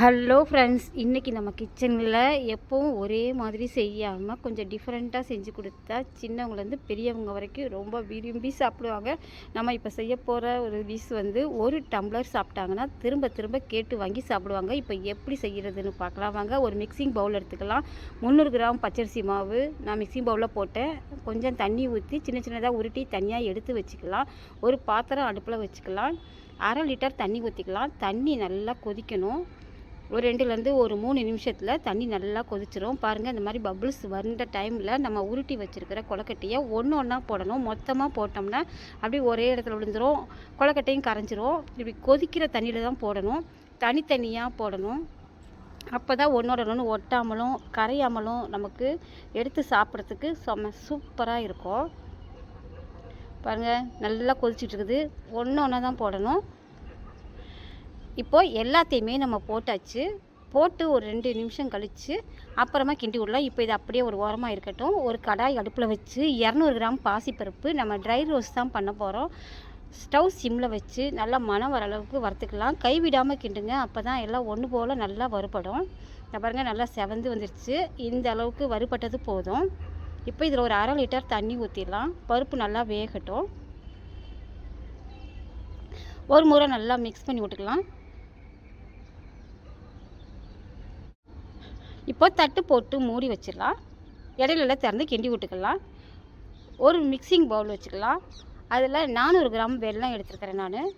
Hello friends இன்றைக்கி நம்ம கிச்சனில் எப்பவும் ஒரே மாதிரி செய்யாமல் கொஞ்சம் டிஃப்ரெண்ட்டாக செஞ்சு கொடுத்தா சின்னவங்கலேருந்து பெரியவங்க வரைக்கும் ரொம்ப விரும்பி சாப்பிடுவாங்க. நம்ம இப்போ செய்ய போகிற ஒரு டிஷ் வந்து ஒரு டம்ளர் சாப்பிட்டாங்கன்னா திரும்ப திரும்ப கேட்டு வாங்கி சாப்பிடுவாங்க. இப்போ எப்படி செய்கிறதுன்னு பார்க்கலாம். வாங்க ஒரு மிக்சிங் பவுல் எடுத்துக்கலாம். முந்நூறு கிராம் பச்சரிசி மாவு நான் மிக்சிங் பவுலில் போட்டேன். கொஞ்சம் தண்ணி ஊற்றி சின்ன சின்னதாக உருட்டி தனியாக எடுத்து வச்சுக்கலாம். ஒரு பாத்திரம் அடுப்பில் வச்சுக்கலாம். அரை லிட்டர் தண்ணி ஊற்றிக்கலாம் தண்ணி நல்லா கொதிக்கணும். ஒரு ரெண்டுலேருந்து ஒரு மூணு நிமிஷத்தில் தண்ணி நல்லா கொதிச்சிரும். பாருங்கள் இந்த மாதிரி பபுள்ஸ் வந்த டைமில் நம்ம உருட்டி வச்சுருக்கிற கொலக்கட்டையை ஒன்று ஒன்றா போடணும். மொத்தமாக போட்டோம்னா அப்படியே ஒரே இடத்துல விழுந்துரும். கொலக்கட்டையும் கரைஞ்சிரும். இப்படி கொதிக்கிற தண்ணியில் தான் போடணும். தனித்தனியாக போடணும். அப்போ தான் ஒன்றோட ஒன்று ஒட்டாமலும் கரையாமலும் நமக்கு எடுத்து சாப்பிட்றதுக்கு செம்ம சூப்பராக இருக்கும். பாருங்கள் நல்லா கொதிச்சிட்டு இருக்குது. ஒன்று ஒன்றா தான் போடணும். இப்போ எல்லாத்தையுமே நம்ம போட்டாச்சு. போட்டு ஒரு ரெண்டு நிமிஷம் கழித்து அப்புறமா கிண்டி விடலாம். இப்போ இது அப்படியே ஒரு ஓரமாக இருக்கட்டும். ஒரு கடாய் அடுப்பில் வச்சு இரநூறு கிராம் பாசிப்பருப்பு நம்ம ட்ரை ரோஸ்ட் தான் பண்ண போகிறோம் ஸ்டவ் சிம்மில் வச்சு நல்லா மனம் வர அளவுக்கு வறுத்துக்கலாம். கைவிடாமல் கிண்டுங்க. அப்போ தான் எல்லாம் ஒன்று போல் நல்லா வறுபடும். பாருங்கள் நல்லா செவந்து வந்துருச்சு. இந்த அளவுக்கு வறுபட்டது போதும். இப்போ இதில் ஒரு அரை லிட்டர் தண்ணி ஊற்றிடலாம் பருப்பு நல்லா வேகட்டும். ஒரு முறை நல்லா மிக்ஸ் பண்ணி விட்டுக்கலாம். இப்போ தட்டு போட்டு மூடி வச்சிடலாம். இடையில திறந்து கிண்டி விட்டுக்கலாம். ஒரு மிக்சிங் பவுல் வச்சுக்கலாம். அதில் நானூறு கிராம் வெல்லம் எடுத்துருக்கிறேன் நான்.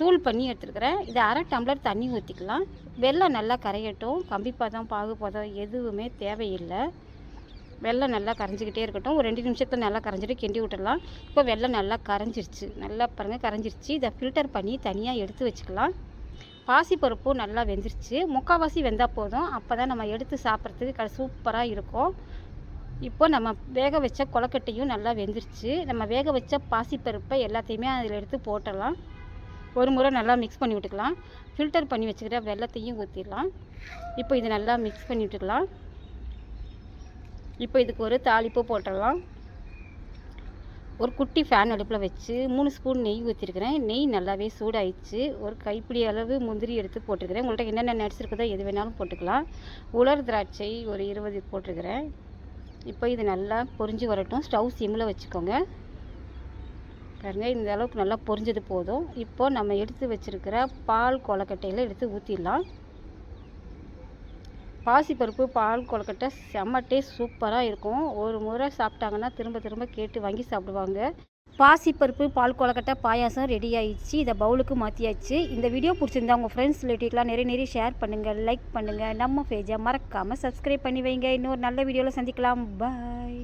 தூள் பண்ணி எடுத்துருக்கிறேன். இதை அரை டம்ளர் தண்ணி ஊற்றிக்கலாம் வெல்லம் நல்லா கரையட்டும். கம்பி பதம் பாகு பதம் எதுவுமே தேவையில்லை. வெள்ளம் நல்லா கரைஞ்சிக்கிட்டே இருக்கட்டும். ஒரு ரெண்டு நிமிஷத்தில் நல்லா கரைஞ்சிட்டு கிண்டி விட்டுடலாம். இப்போ வெள்ளம் நல்லா கரைஞ்சிருச்சு. நல்லா பாருங்கள் கரைஞ்சிருச்சு. இதை ஃபில்டர் பண்ணி தனியாக எடுத்து வச்சுக்கலாம். பாசிப்பருப்பும் நல்லா வெந்துருச்சு. முக்கால்வாசி வெந்தால் போதும். அப்போ தான் நம்ம எடுத்து சாப்பிட்றதுக்கு க சூப்பராக இருக்கும். இப்போ நம்ம வேக வச்ச கொலக்கட்டையும் நல்லா வெந்துருச்சு. நம்ம வேக வச்ச பாசிப்பருப்பை எல்லாத்தையுமே அதில் எடுத்து போட்டுடலாம். ஒரு முறை நல்லா மிக்ஸ் பண்ணி விட்டுக்கலாம். ஃபில்டர் பண்ணி வச்சுக்கிற வெள்ளத்தையும் ஊற்றிடலாம் இப்போ இது நல்லா மிக்ஸ் பண்ணி விட்டுக்கலாம். இப்போ இதுக்கு ஒரு தாளிப்பு போட்டுடலாம். ஒரு குட்டி ஃபேன் அடுப்பில் வச்சு மூணு ஸ்பூன் நெய் ஊற்றிருக்கிறேன் நெய் நல்லாவே சூடாயிடுச்சு. ஒரு கைப்பிடி அளவு முந்திரி எடுத்து போட்டிருக்கிறேன் உங்கள்கிட்ட என்னென்ன நட்ஸ் இருக்குதோ எது வேணாலும் போட்டுக்கலாம். உலர் திராட்சை ஒரு இருபது போட்டிருக்கிறேன். இப்போ இது நல்லா பொரிஞ்சு வரட்டும். ஸ்டவ் சிம்மில் வச்சுக்கோங்க. பாருங்க இந்த அளவுக்கு நல்லா பொரிஞ்சது போதும். இப்போது நம்ம எடுத்து வச்சுருக்கிற பால் கொலக்கட்டையில் எடுத்து ஊற்றிடலாம் பாசிப்பருப்பு பால் கொழுக்கட்டை செம்ம டேஸ்ட் சூப்பராக இருக்கும். ஒரு முறை சாப்பிட்டாங்கன்னா திரும்ப திரும்ப கேட்டு வாங்கி சாப்பிடுவாங்க. பாசிப்பருப்பு பால் கொழுக்கட்டை பாயாசம் ரெடி ஆயிடுச்சு. இதை பவுலுக்கு மாற்றியாச்சு இந்த வீடியோ பிடிச்சிருந்தா உங்கள் ஃப்ரெண்ட்ஸ் ரிலேட்டிவ்லாம் நிறைய நிறைய ஷேர் பண்ணுங்கள் லைக் பண்ணுங்கள் நம்ம பேஜை மறக்காமல் சப்ஸ்கிரைப் பண்ணி வைங்க. இன்னொரு நல்ல வீடியோவில் சந்திக்கலாம். பாய்